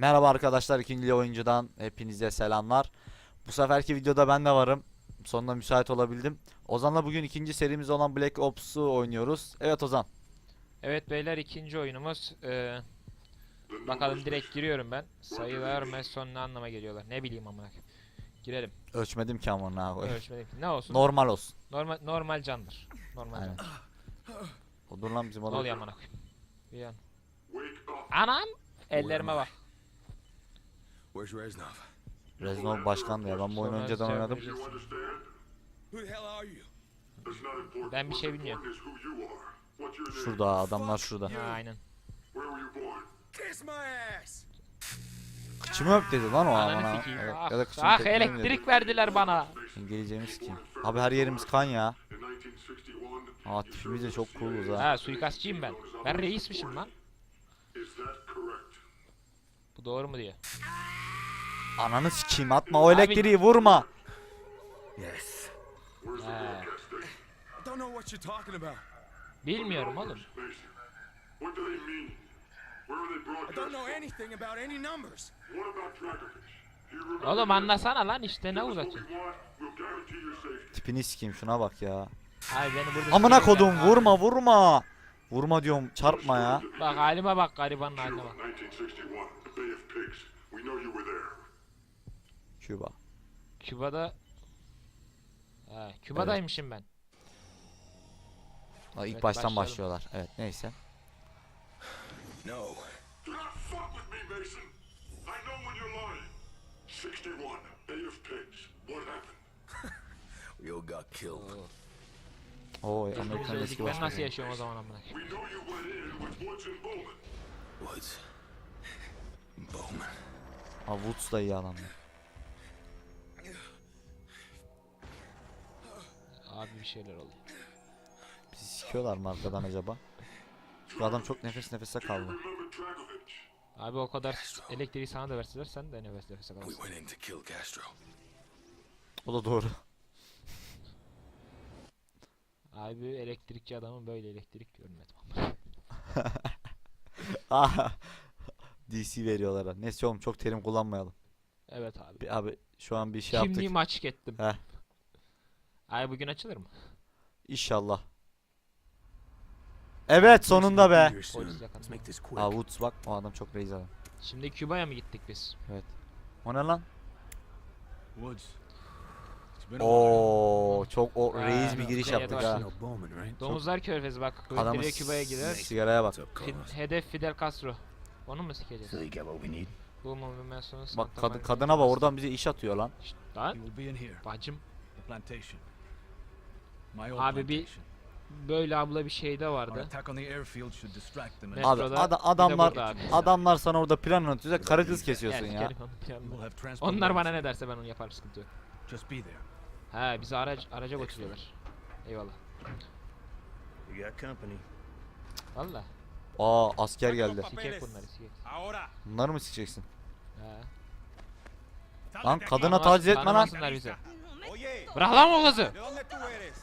Merhaba arkadaşlar ikinci oyuncudan hepinize selamlar. Bu seferki videoda ben de varım. Sonunda müsait olabildim. Ozan'la bugün ikinci serimiz olan Black Ops'u oynuyoruz. Evet Ozan. Evet beyler ikinci oyunumuz. Ee, bakalım direkt giriyorum ben. Sayılar meson ne anlama geliyorlar? Ne bileyim amına. Girelim. Ölçmedim ki amına koyayım. Ölçmedim. Ne olsun? Normal olsun. normal normal candır. Normal Aynen. can. O dur lan bizim Ne adam. oluyor amına koyayım? Bir an. Anam! Ellerime bak. Where's Reznov? Reznov başkandı ya. Ben bu oyunu Sonra önceden şey oynadım. yapacaksın. Who the hell are you? Ben bir şey bilmiyorum. Şurada adamlar şurada. Ha, aynen. Kiss my ass! Kıçımı öp dedi lan o Ananı sikeyim. Evet, Ah, ya da kıçımı ah dedi. elektrik verdiler bana. İngilizcemiz kim? Abi her yerimiz kan ya. Aa tipimiz de çok cooluz ha. Ha suikastçıyım ben. Ben reismişim lan. Bu doğru mu diye. Ananı sikeyim atma o elektriği vurma. Yes. About. Bilmiyorum oğlum. Oğlum anlasana lan işte ne uzatıyorsun. Tipini sikeyim şuna bak ya. Ay beni burada Amına kodum vurma vurma. Vurma diyorum çarpma ya. Bak halime bak garibanın haline bak. We know you were there. Küba. Küba'da Ha, Küba'daymışım ben. Aa, ilk Evet, baştan başlayalım. başlıyorlar. Evet neyse. No. Do not fuck with me, Mason. I know when you're lying. 61, Bay of Pigs. What happened? We all got killed. Oo Biz Amerikan öldük, eski ben nasıl başkanı. yaşıyorum o zaman amına koyayım? We know you went in with Woods and Bowman. Woods. Bowman. Aa Woods da iyi adam. ya. Abi bir şeyler oluyor. Bizi sikiyorlar mı arkadan acaba? Şu adam çok nefes nefese kaldı. Abi o kadar elektriği sana da verseler sen de nefes nefese kalırsın. O da doğru. Abi elektrikçi adamın böyle elektrik görmedim. Aha. DC veriyorlar. ha. Neyse oğlum çok terim kullanmayalım. evet abi. Bir, abi şu an bir şey yaptık. Kimliğimi açık ettim. Heh. Ay bugün açılır mı? İnşallah. Evet sonunda be. Aa Woods bak o adam çok reis adam. Şimdi Küba'ya mı gittik biz? O ne lan? Woods. Oo çok o reis bir giriş yaptık ha. Domuzlar körfezi bak. Adamın Küba'ya gider. sigaraya bak. Hedef Fidel Castro. Onu mu sikeceğiz? you get what we need? Bu movimentasyonu Bak Santa kadın Maria- kadına bak oradan bize iş atıyor lan. Şşt, Lan You will be in here, bacım. the plantation. My old Abi bir plantation. böyle abla bir şeyde Our vardı. attack on the airfield should distract them. and Metroda, Abi bir de ada- adamlar burada abi. adamlar sana orada plan anlatıyor. Karı kız kesiyorsun ya. onu we have transport. Onlar bana ne derse ben onu yaparım sıkıntı yok. Just be there. He bizi araç, araca götürüyorlar. Eyvallah. You got company. Valla. Aa asker geldi. Sikek bunları sikek. Bunları mı sikeceksin? He. Lan kadına taciz etme lan. bizi. Bırak lan o kızı.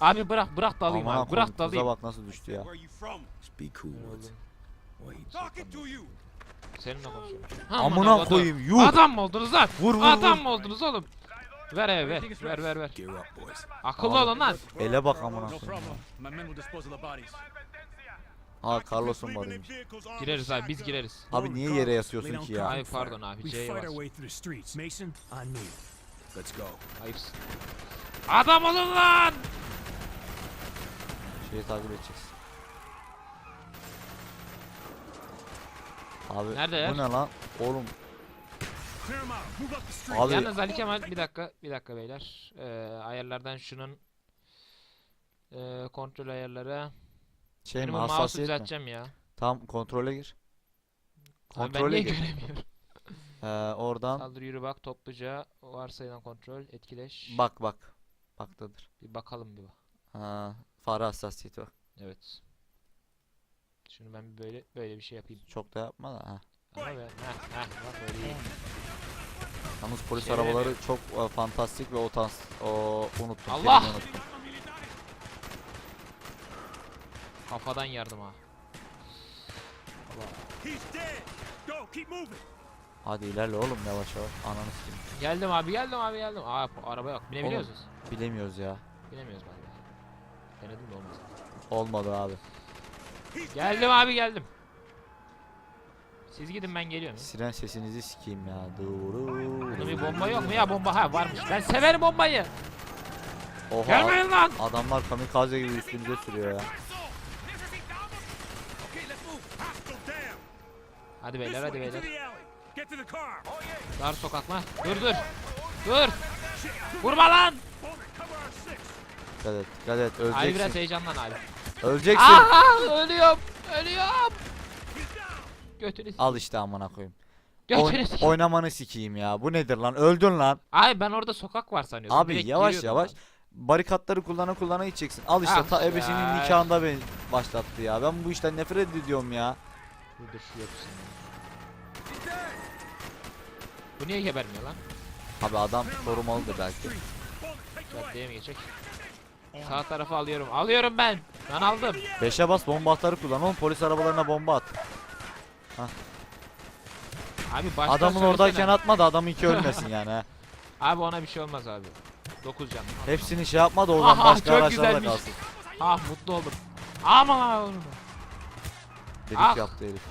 Abi bırak bırak dalayım Aman abi. Bırak dalayım. bak nasıl düştü ya. Be cool. Seninle konuşuyorum. Amına koyayım, yuh! Adam mı oldunuz lan? Vur, vur, Adam mı oldunuz oğlum? Ver eve ver. Ver ver ver. Akıllı olun lan. Ele bak amına koyayım. Aa Carlos'un varıymış. Gireriz abi biz gireriz. Abi niye yere yasıyorsun ki ya? Ay pardon abi on me. Let's go. Ayıpsın. Adam olun lan. Şeyi takip edeceğiz. Abi Neredeler? bu ne lan? Oğlum abi Yalnız Ali Kemal bir dakika bir dakika beyler. Ee, ayarlardan şunun ee, kontrol ayarları. Şey Benim mi mouse'u hassasiyet mi? düzelteceğim ya. Tam kontrole gir. Abi ben Kontrole niye gir. göremiyorum? Ee, oradan Saldır yürü bak topluca varsayılan kontrol etkileş. bak bak. Baktadır. Bir bakalım bir bak. Ha, fare hassasiyeti bak. Evet. Şunu ben bir böyle böyle bir şey yapayım. Çok da yapma da. Ha. Ama ben heh heh bak böyle iyi. Yalnız polis Şey arabaları çok e, fantastik ve o o unuttum. Allah! unuttum. Kafadan yardım ha. Hadi ilerle oğlum yavaş yavaş. Ananı sikeyim. Geldim abi geldim abi geldim. Aa araba yok. Binebiliyor Oğlum. musunuz? Bilemiyoruz ya. Binemiyoruz galiba. Denedim de olmadı. Olmadı abi. Geldim abi geldim. Siz gidin ben geliyorum. Siren sesinizi sikeyim ya. Doğru. Bunda bir bomba yok mu ya bomba? Ha varmış. Ben severim bombayı. Oha. Gelmeyin lan. Adamlar kamikaze gibi üstümüze sürüyor ya. Hadi beyler hadi beyler. car. Dar sokak mı? Dur dur. Dur. Vurma lan. Dikkat et. Dikkat et. Abi biraz Öleceksin. heyecanlan abi. Öleceksin. Aha ölüyorum. Ölüyorum. Götünü Al işte amına koyayım. Götünü Oyn- s- oynamanı sikeyim ya. Bu nedir lan? Öldün lan. Abi ben orada sokak var sanıyordum. Abi Direkt yavaş giriyordum yavaş. ben. Barikatları kullana kullana gideceksin. Al işte Ah ta ebesinin nikahında beni başlattı ya. Ben bu işten nefret ediyorum ya. Dur dur şu yapsın. Bu niye gebermiyor lan? Abi adam korumalıdır belki. Caddeye mi geçecek? Sağ tarafı alıyorum. Alıyorum ben. Ben aldım. Beşe bas bomba atarı kullan oğlum polis arabalarına bomba at. Abi baştan Adamın söylesene. oradayken atma da adam iki ölmesin yani. he. Abi ona bir şey olmaz abi. 9 can. Hepsini şey yapma da o zaman Aha, başka çok araçlarda güzelmiş. kalsın. Ah mutlu oldum. Aman abi. Delik Ah. yaptı herif.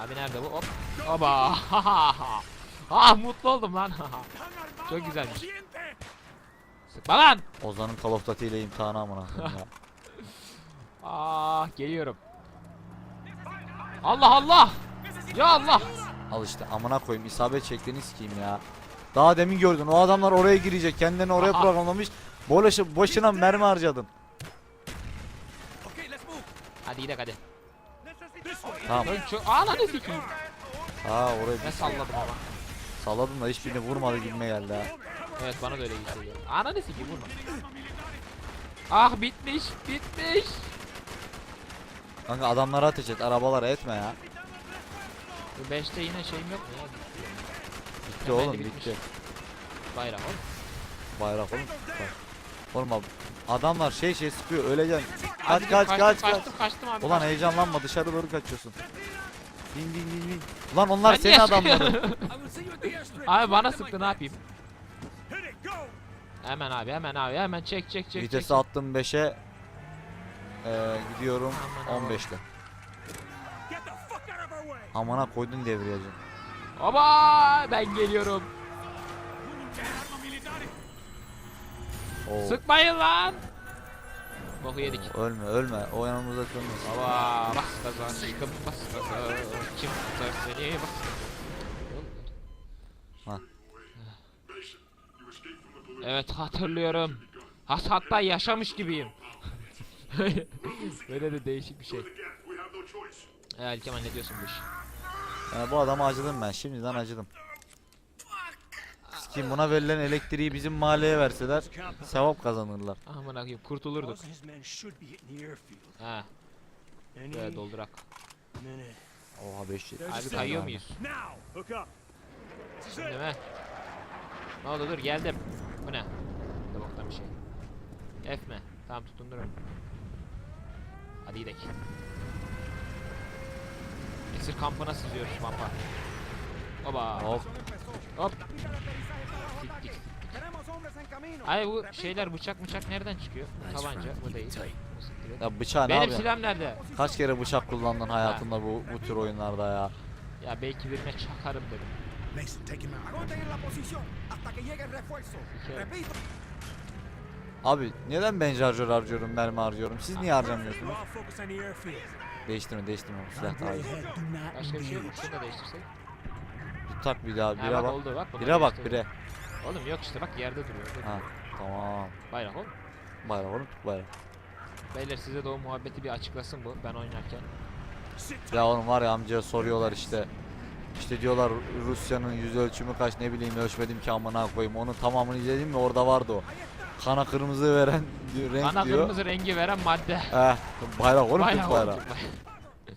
Abi nerede bu? Hop. Oba. ah mutlu oldum lan. Çok güzelmiş. Sıkma lan. Ozan'ın Call of Duty ile imtihanı amına. Ah geliyorum. Allah Allah. Ya Allah. Al işte amına koyayım isabet şeklini sikeyim ya. Daha demin gördün o adamlar oraya girecek kendilerini oraya Aha. programlamış. Boşa, boşuna mermi harcadın. Hadi gidelim hadi. Tamam. Ön çok ananı sikeyim. Ha oraya Ne salladım ama. salladım da hiçbirini vurmadı gibime geldi ha. Evet bana da öyle geliyor. Ananı sikeyim vurma. Ah bitmiş bitmiş. Kanka adamlara ateş et arabalara etme ya. Bu 5'te yine şeyim yok mu ya? Bitti Hemen oğlum bitmiş. bitti. Bayrak oğlum. Bayrak oğlum. Bak. Oğlum abi, adamlar şey şey sıkıyor öleceksin. Kaç kaç kaçtım, kaç kaç. Kaçtım kaçtım abi. Ulan heyecanlanma dışarı doğru kaçıyorsun. Bin bin bin bin. Ulan onlar Ben senin adamların. abi bana sıktı ne yapayım? Hemen abi hemen abi hemen çek çek çek. Vitesi çek. attım 5'e. Ee, gidiyorum Aman aman. 15'le. Get the fuck out of our way. Amına koydun devriyacı. Oba ben geliyorum. Oo. Sıkmayın lan. Boku yedik. Ölme ölme. O yanımıza dönmesin. Baba bas gaza sıkım bas gaza. Kim tutar seni bas. Evet hatırlıyorum. Has hatta yaşamış gibiyim. Böyle de değişik bir şey. Evet Kemal ne diyorsun bu iş? Yani bu adama acıdım ben. Şimdiden acıdım. Kim buna verilen elektriği bizim mahalleye verseler sevap kazanırlar. Aman akıyım kurtulurduk. Ha böyle doldurak. Oha 5 Abi kayıyor muyuz? İt. mi? Ne oldu dur geldim. Bu ne? Bir boktan bir şey. F mi? Tamam tutundurun. Hadi gidelim. Esir kampına sızıyoruz vampa. Oba. Hop. Hop. Ay bu şeyler bıçak bıçak nereden çıkıyor? Tabanca bu değil. Ya bıçağı ne Benim yapıyorsun? silahım nerede? Kaç kere bıçak kullandın hayatında bu bu tür oyunlarda ya. Ya belki birine çakarım dedim. Mason, take him out. Agoten la posición hasta que llegue el refuerzo. İki. Repito, Abi neden ben şarjör harcıyorum, mermi harcıyorum? Siz niye harcamıyorsunuz? Değiştirme, değiştirme. Silah daha iyi. Başka bir şey yok. Şunu da değiştirsek. Tak bir daha, Ha, bire bak, bak. oldu bak. Bire bak, bire. Oğlum yok işte bak yerde duruyor. Dur. Ha, tamam. Bayrak ol. Bayrak oğlum tut bayrak. Beyler size de o muhabbeti bir açıklasın bu ben oynarken. Ya oğlum var ya amcaya soruyorlar işte. İşte diyorlar Rusya'nın yüz ölçümü kaç ne bileyim ölçmedim ki amına koyayım. Onun tamamını izledim mi orada vardı o. Kana kırmızı veren renk Ana diyor. kırmızı rengi veren madde. Eh, bayrak oğlum Bayrak bayrak.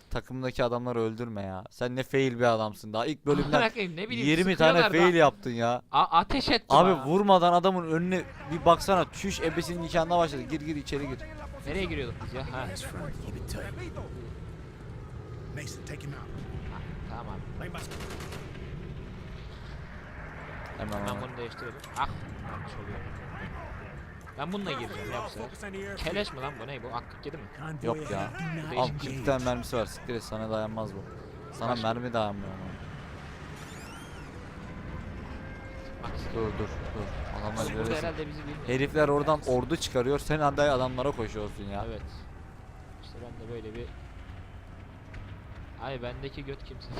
Takımdaki adamları öldürme ya. Sen ne fail bir adamsın daha ilk bölümden ne bileyim 20 tane sıkıyorlar da- fail yaptın ya. A- ateş ettim Abi ha. vurmadan adamın önüne bir baksana çüş ebesinin nikahına başladı. Gir gir içeri gir. Nereye giriyorduk biz ya? Ha. Keep it tight. Mason, take him out. Tamam. Hemen hemen. bunu değiştirelim. Ah yanlış oluyor. Ben bununla gireceğim ya bu sefer. Keleş mi lan bu ne bu? Ak-47 mi? Yok ya. Al Değişik. 40 tane mermisi var. Siktir et sana dayanmaz bu. Sana Kaç? mermi dayanmıyor ama. Dur dur dur. Adamlar herhalde bizi bilmiyor. Herifler oradan ordu çıkarıyor. Sen anda adamlara koşuyorsun ya. Evet. İşte ben de böyle bir... Ay bendeki göt kimse.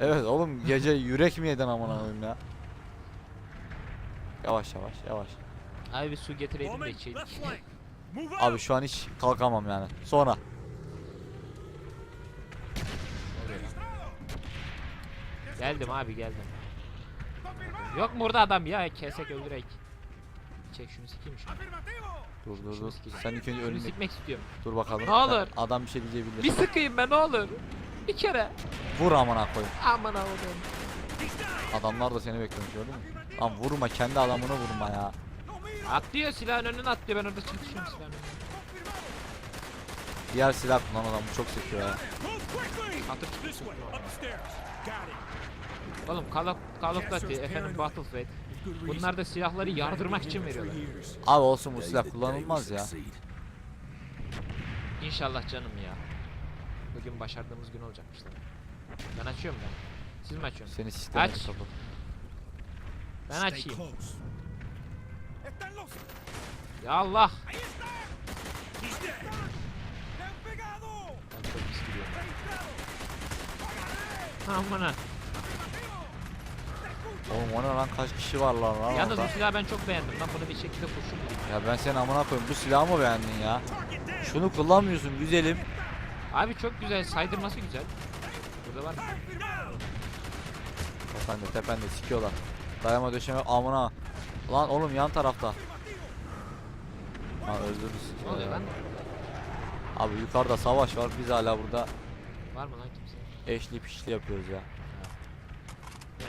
Evet oğlum gece yürek mi yedin amına koyayım ya? Yavaş yavaş yavaş. Abi bir su getireydim de içeydik. Abi şu an hiç kalkamam yani. Sonra. Geldim abi geldim. Yok mu burada adam ya? Kesek öldürek. Çek şunu sikeyim şunu. Dur dur dur. Sen ilk önce önünü sikmek istiyorum. dur bakalım. Ne olur. Adam bir şey diyebilir. Bir sıkayım ben ne olur. Bir kere. Vur amına koyayım. Aman Allah'ım. Adamlar da seni bekliyormuş gördün mü? Lan vurma kendi adamını vurma ya. Atlıyor silahın önüne atlıyor ben orada çatışıyorum silahın önüne. Diğer silah kullan adam bu çok sekiyor ya. Got it. Oğlum Call of, Call of Duty, efendim Battlefield. Bunlar da silahları yardırmak için veriyorlar. Abi olsun bu silah kullanılmaz ya. İnşallah canım ya. Bugün başardığımız gün olacakmış lan. Ben açıyorum ben. Siz mi açıyorsunuz? Seni sisteme Aç. Ben açayım. Close. ¡Están los! Ya Allah. ¡Ahí está! He's dead. ¡Le han pegado! Ben çok pis gidiyorum. ¡Registrado! Amına. Oğlum o ne lan kaç kişi var lan lan Yalnız bu orada? silahı ben çok beğendim. Lan bunu bir şekilde kurşun bulayım. Ya ben seni amına koyayım bu silahı mı beğendin ya? Target down. Şunu kullanmıyorsun güzelim. Abi çok güzel. Saydırması güzel. Burada var. Tepende tepende sikiyorlar. Dayama döşeme amına. Lan oğlum yan tarafta. Ha öldürdü Ne oluyor lan? Abi yukarıda savaş var biz hala burada Var mı lan kimse? eşli pişli yapıyoruz ya. Ne?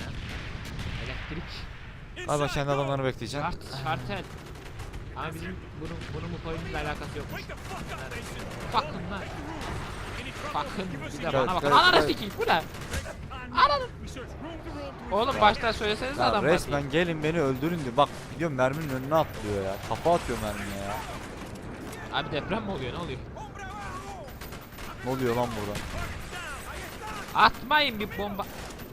Elektrik. Galiba kendi adamlarını bekleyeceğim. Şart, şartel. Ama bizim bunun, bunun bu oyunla alakası yok. Wake the fuck up, Mason. Bakın lan. Bakın bir de bana bakın. Ananı sikeyim bu ne? Anladım. Oğlum baştan söyleseniz Ya adam resmen gelin beni öldürün diyor. Bak gidiyorum merminin önüne atlıyor ya. Kafa atıyor mermiye ya. Abi deprem mi oluyor ne oluyor? Ne oluyor lan burada? Atmayın bir bomba.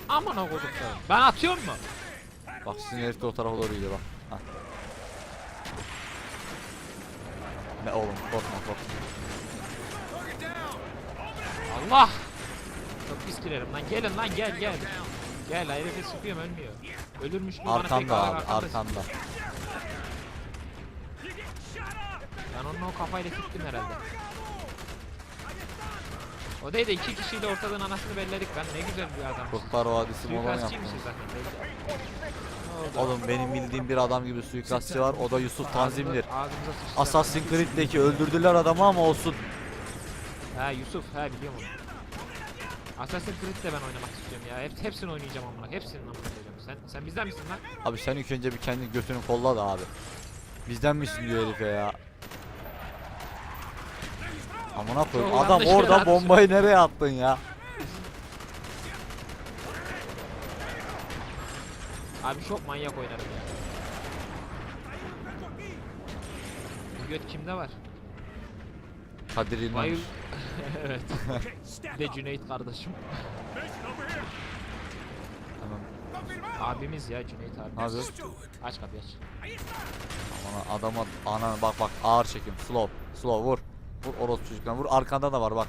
Aman o koduklarım. Ben atıyorum mu? Bak sizin herif de o tarafa doğru gidiyor bak. Hah. Ne oğlum korkma korkma. Allah! Pis girerim lan. Gelin lan gel gel. Gel herifi sıkıyorum ölmüyor. Ölürmüş mü bana pek Arkanda ağır abi arkanda. arkanda. Ben onun o kafayla siktim herhalde. O değil de iki kişiyle ortalığın anasını belledik. Ben ne güzel bir adamım. Kurtlar Vadisi zaten belli. Ne oldu? Oğlum benim bildiğim bir adam gibi suikastçı var. O da Yusuf Tanzim'dir. Ağzımıza- Ağzımıza sıçtı. Assassin's Creed'deki öldürdüler adamı ama olsun. Ha Yusuf ha biliyorum onu. Assassin's Creed de ben oynamak istiyorum ya. Hep, hepsini oynayacağım amına. Hepsini amına koyacağım. Sen sen bizden misin lan? Abi sen ilk önce bir kendi götünü kolla da abi. Bizden misin diyor herife ya. Amına koyayım Çok adam orada bombayı nereye attın ya? Abi çok manyak oynarım ya. Bu göt kimde var? Kadir. Bayıl. evet. Up. Cüneyt kardeşim. Tamam. Abimiz ya Cüneyt abi. Yapıyorsun? Aç kapıyı aç. Aman adama ana bak bak ağır çekim slow slow vur. Vur orospu çocuklar vur arkanda da var bak.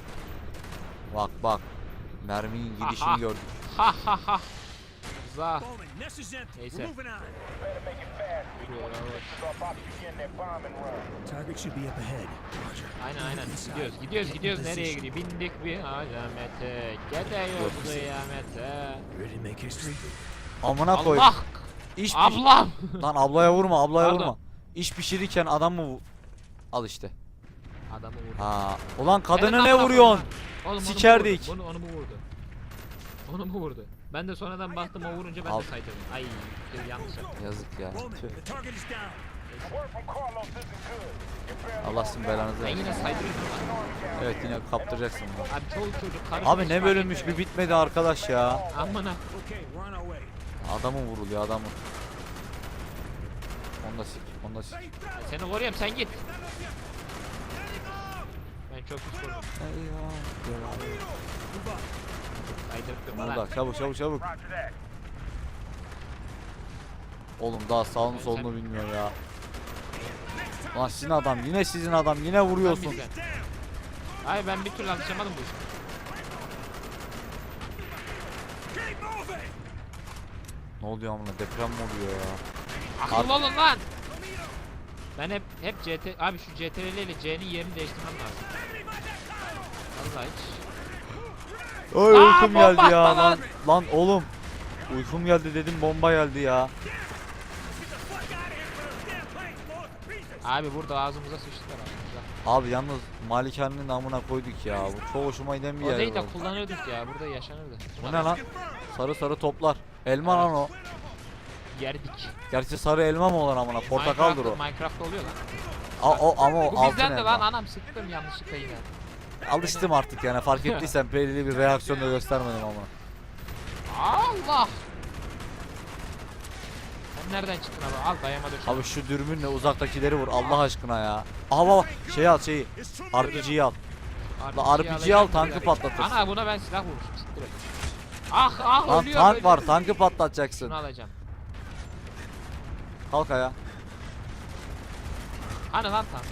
Bak bak. Merminin gidişini gördük. Ha ha ha. Za. Bowman, nest is empty. Neyse. We're moving on. Target should be up ahead. Aynen aynen. Gidiyoruz gidiyoruz gidiyoruz. Nereye gidiyor? Bindik bir alamete. Gidiyoruz kıyamete. Amına koy. Allah! İş piş- Ablam! Lan ablaya vurma ablaya Pardon. vurma. İş pişirirken adam mı vu- Al işte. Adamı vurdu. Ha. Ulan kadını Evet, ne amına vuruyorsun? koyayım. Oğlum onu mu Sikerdik. vurdu? Onu, onu mu vurdu? Onu mu vurdu? Ben de sonradan baktım o vurunca ben Al. de saydırdım. Ay yanlış yaptım. Yazık ya. Tüh. the target is down. Allah sizin belanızı Ben versin. yine saydırıyorum lan. Evet yine kaptıracaksın bunu. Abi çoluk çocuk Abi ne bölünmüş bir bitmedi arkadaş ya. Amına. Okay, we're on our way. Adamı vuruluyor adamı. Onu da sik, onu da sik. Seni koruyorum sen git. Ben çok pis korudum. Lan. Burada çabuk çabuk çabuk. Oğlum daha sağını solunu bilmiyor ya. Lan sizin adam yine sizin adam yine vuruyorsun. Hayır ben bir türlü alışamadım bu işe. Ne oluyor amına deprem mi oluyor ya? Akıllı olun lan. Ben hep hep CT abi şu CTRL ile C'nin yerini değiştirmem lazım. Vallahi hiç. Oy Aa, uykum bomba geldi ya lan. lan. Lan oğlum. Uykum geldi dedim bomba geldi ya. Abi burada ağzımıza sıçtılar ağzımıza. Abi yalnız malikanenin amına koyduk ya. Bu çok hoşuma giden bir yer. değil de bu. kullanırdık ya burada yaşanırdı. Bu ne lan? Sarı sarı toplar. Elma lan o. Yerdik. Gerçi sarı elma mı olan amına? Portakaldır o. Minecraft'ta- Minecraft'ta oluyor lan. A, o ama o Bu altın bizden de elma. lan anam sıktım yanlışlıkla yine. Alıştım artık yani fark ettiysen belirli bir reaksiyon da göstermedim ama. Allah! Sen nereden çıktın abi? Al dayama dur. Abi şu dürbünle uzaktakileri vur Allah aşkına ya. Aha şey al şeyi. RPG'yi al. La RPG al, tankı patlatırsın. Ana buna ben silah vurmuşum. Ah ah Lan ölüyor tank var tankı patlatacaksın. Şunu alacağım. Kalk ayağa. Hani lan tank?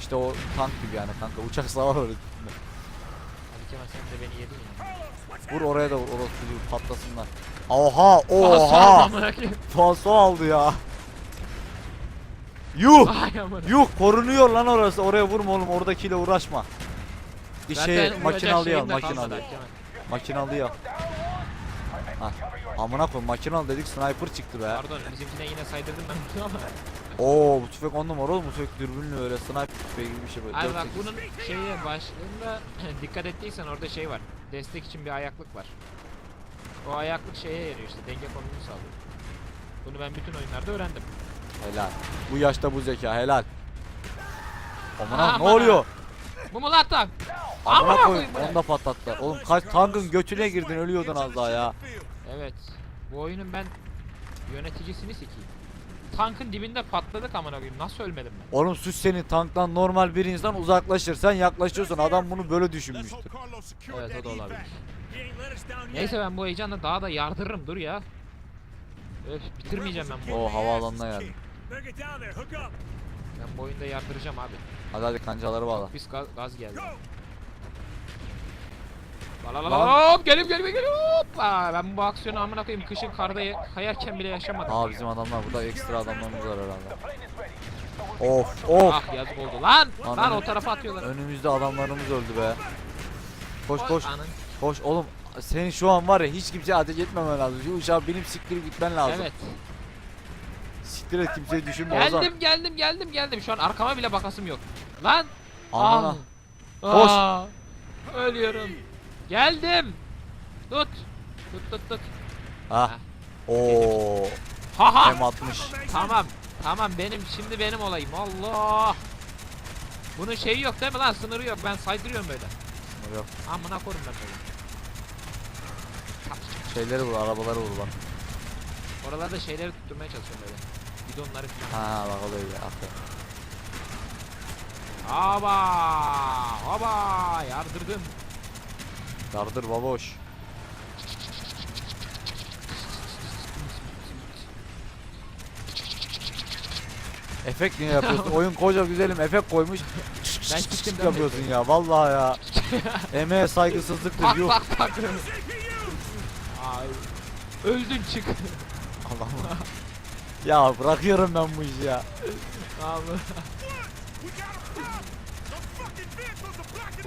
İşte o tank gibi yani kanka uçak savar öyle. Kemal sen de beni yedin ya. Vur oraya da vur orası gibi patlasınlar. Oha oha. koyayım? Falso aldı ya. Yuh. Ay amına. Yuh korunuyor lan orası. Oraya vurma oğlum oradakiyle uğraşma. Bir Zaten şey vuracak makinalıyı al şeyim de kalmadı makinalıyı. Kemal. Makinalıyı al. Ha. Amına koy makinalı dedik sniper çıktı be. Pardon bizimkine yine saydırdım ben bunu ama. Oo bu tüfek on numara oğlum bu tüfek dürbünlü öyle sniper tüfeği gibi bir şey böyle. Abi bak bunun şeyi başlığında dikkat ettiysen orada şey var. Destek için bir ayaklık var. O ayaklık şeye yarıyor işte denge konumunu sağlıyor. Bunu ben bütün oyunlarda öğrendim. Helal. Bu yaşta bu zeka helal. Amına ne Aman oluyor? Bu mu lan tank? Amına Amına koy. koyayım bu ne? Onu da patlattılar. Oğlum kaç tankın götüne girdin ölüyordun az daha ya. Evet. Bu oyunun ben yöneticisini sikeyim. Tankın dibinde patladık amına koyayım. Nasıl ölmedim ben? Oğlum sus senin tanktan normal bir insan uzaklaşır. Sen yaklaşıyorsun. Adam bunu böyle düşünmüştür. Evet o da olabilir. Neyse ben bu heyecanla daha da yardırırım dur ya. Öf bitirmeyeceğim ben bu. O havaalanına geldi. Ben bu oyunda yardıracağım abi. Hadi hadi kancaları bağla. Biz gaz, gaz geldi. La la la Lan. la hop gelim gelim gelim hop. Aa, ben bu aksiyonu amına koyayım kışın karda ya- kayarken bile yaşamadım. Aa bizim adamlar burada ekstra adamlarımız var herhalde. Of of. Ah yazık oldu lan. Lan Lan o tarafa atıyorlar. Önümüzde adamlarımız öldü be. Koş koş anın. koş oğlum. Senin şu an var ya hiç kimseye ateş etmemen lazım. Şu uçağı benim siktirip gitmen lazım. Evet. Siktir et kimseyi düşünme Ozan. Geldim geldim geldim geldim. Şu an arkama bile bakasım yok. Lan. Anana. Ah. Koş. Aa, Ölüyorum. Geldim. Tut. Tut tut tut. Ha. Oo. Haha. M60. Tamam. Tamam benim şimdi benim olayım. Allah. Bunun şeyi yok değil mi lan? Sınırı yok. Ben saydırıyorum böyle. Yok. Amına koyayım ben böyle. Şeyleri vur, arabaları vur bak. Oralarda şeyleri tutturmaya çalışıyorum böyle. Bidonları falan. Ha bak o da iyi. Aferin. Aba! Aba! Yardırdım. Yardır baboş. Efekt niye yapıyorsun? Oyun koca güzelim efekt koymuş. Ben çıktım yapıyorsun ya vallahi ya. Emeğe saygısızlıktır Bak yuh. bak bak. Ay. Öldün çık. Allah'ım. ya bırakıyorum ben bu işi ya. Abi.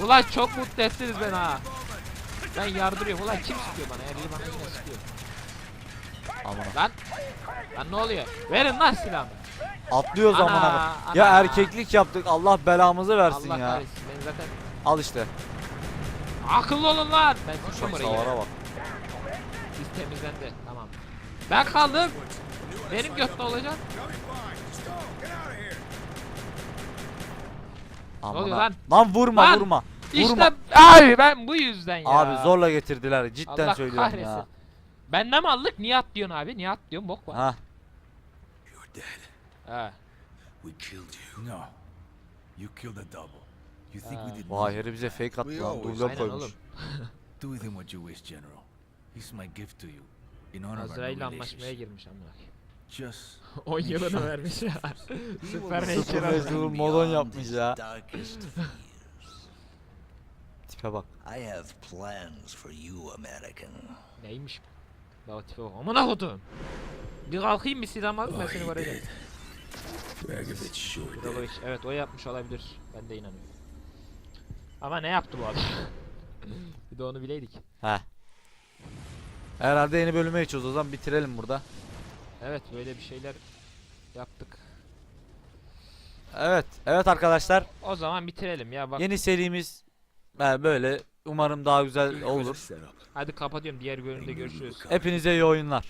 Ulan çok mutlu ettiniz beni ha. Ben yardırıyorum. Ulan kim sıkıyor bana? Biri bana yine sıkıyor. Aman. Lan. Lan ne oluyor? Verin lan silahımı. Atlıyoruz Ana, amına. Ya erkeklik yaptık. Allah belamızı versin Allah ya. kahretsin. Ben zaten Al işte. akıllı olun lan. Ben Bak sıçıyorum oraya. savara bak. Biz temizlendi. Tamam. Ben kaldım. Benim göt ne olacak? Amına- oluyor lan? Lan vurma Lan! vurma. İşte abi ben bu yüzden ya. Abi zorla getirdiler cidden Allah söylüyorum kahretsin. ya. Bende mi aldık? Niye atlıyorsun abi? Niye atlıyorsun? Bok var. Ha. You're dead. Ha. We killed you. No. You killed a double. You think we did Vay herif bize fake attı lan. Dublör Aynen koymuş. oğlum. Do with him what you wish, General. He's my gift to you. In honor of our anlaşmaya relationship. girmiş amına. koyayım. Just 10 yılını vermiş ya. Süper Nature almış. mecbur modon yapmış ya. Darkest. Tipe bak. I have plans for you, American. Neymiş? Baba tipe bak. Amına kodum. Bir kalkayım bir silahımı alayım ben seni varacağım. Drogovic, Evet o yapmış olabilir. Ben de inanıyorum. Ama ne yaptı bu adam? bir de onu bileydik. He. Herhalde yeni bölüme geçiyoruz o zaman bitirelim burada. Evet böyle bir şeyler yaptık. Evet. Evet arkadaşlar. O zaman bitirelim ya bak. Yeni serimiz e, böyle umarım daha güzel olur. Hadi kapatıyorum diğer bölümde görüşürüz. Hepinize iyi oyunlar.